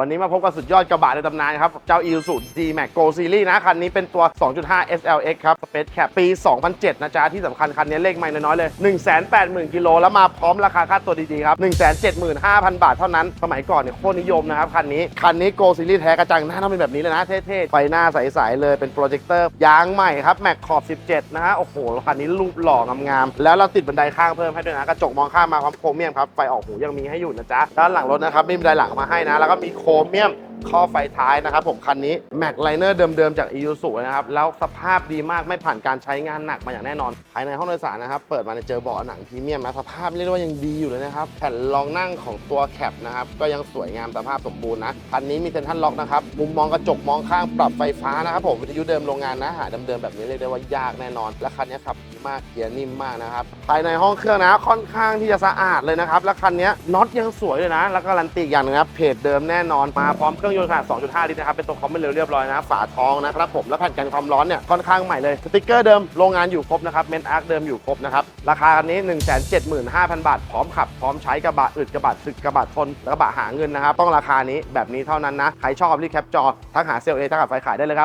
วันนี้มาพบกับสุดยอดกระบะในตำนานครับ เจ้า Isuzu D-Max Go Series นะ คันนี้เป็นตัว 2.5 SLX ครับ Space Cap ปี 2007 นะจ๊ะ ที่สำคัญคันนี้เลขไม่น้อยๆเลย 180,000 กิโล แล้วมาพร้อมราคาค่าตัวดีๆ ครับ 175,000 บาทเท่านั้น สมัยก่อนเนี่ยโคตรนิยมนะครับ คันนี้ คันนี้ Go Series แท้กระจังหน้าต้องเป็นแบบนี้เลยนะ เท่ๆ ไฟหน้าใสๆเลยเป็นโปรเจคเตอร์ยางใหม่ครับแม็กขอบ 17 นะฮะ โอ้โห คันนี้รูปหล่องามๆ แล้วเราติดบันไดข้างเพิ่มให้ด้วยนะ กระจกมองข้ามมาพร้อมโครเมียมครับ ไฟออกหูยังมีให้อยู่นะจ๊ะ ด้านหลังรถนะครับมีบันไดหลังมาให้นะ แล้วก็มีโคโครเมียม ข้อไฟท้ายนะครับผมคันนี้แม็กไลเนอร์เดิมๆ จาก e ี u ูนะครับ แล้วสภาพดีมากไม่ผ่านการใช้งานหนักมาอย่างแน่นอน ภายในห้องโดยสารนะครับ เปิดมาเจอเบาะหนังพรีเมียมนะสภาพเรียกได้ว่ายังดีอยู่เลยนะครับ แผ่นรองนั่งของตัวแคปนะครับ ก็ยังสวยงามสภาพสมบูรณ์นะ คันนี้มีเซ็นทรัลล็อกนะครับ มุมมองกระจกมองข้างปรับไฟฟ้านะครับผมวิทยุเดิมโรงงานนะหาเดิมๆแบบนี้เรียกได้ว่ายากแน่นอน และคันนี้ขับดีมากเกียร์นิ่มมากนะครับภายในห้องเครื่องนะค่อนข้างที่จะสะอาดเลยนะครับและคันนี้น็อตยังสวยเลยนะ แล้วก็รันตีอีกอย่างนึงครับเพจเดิมแน่นอนมาพร้อมเครื่องยนต์ขนาด 2.5 ลิตรนะครับเป็นตัวคอมเม่เร็วเรียบร้อยนะฝาท้องนะครับผมและแผ่นกันความร้อนเนี่ยค่อนข้างใหม่เลยสติกเกอร์เดิมโรงงานอยู่ครบนะครับเมนอาร์คเดิมอยู่ครบนะครับราคาคันนี้ 175,000 บาท พร้อมขับ พร้อมใช้กระบะอึดกระบะสึกกระบะทนและกระบะหาเงินนะครับต้องราคานี้แบบนี้เท่านั้นนะใครชอบรีบแคปจอทักหาเซลล์เอทักหาไฟขายได้เลยครับ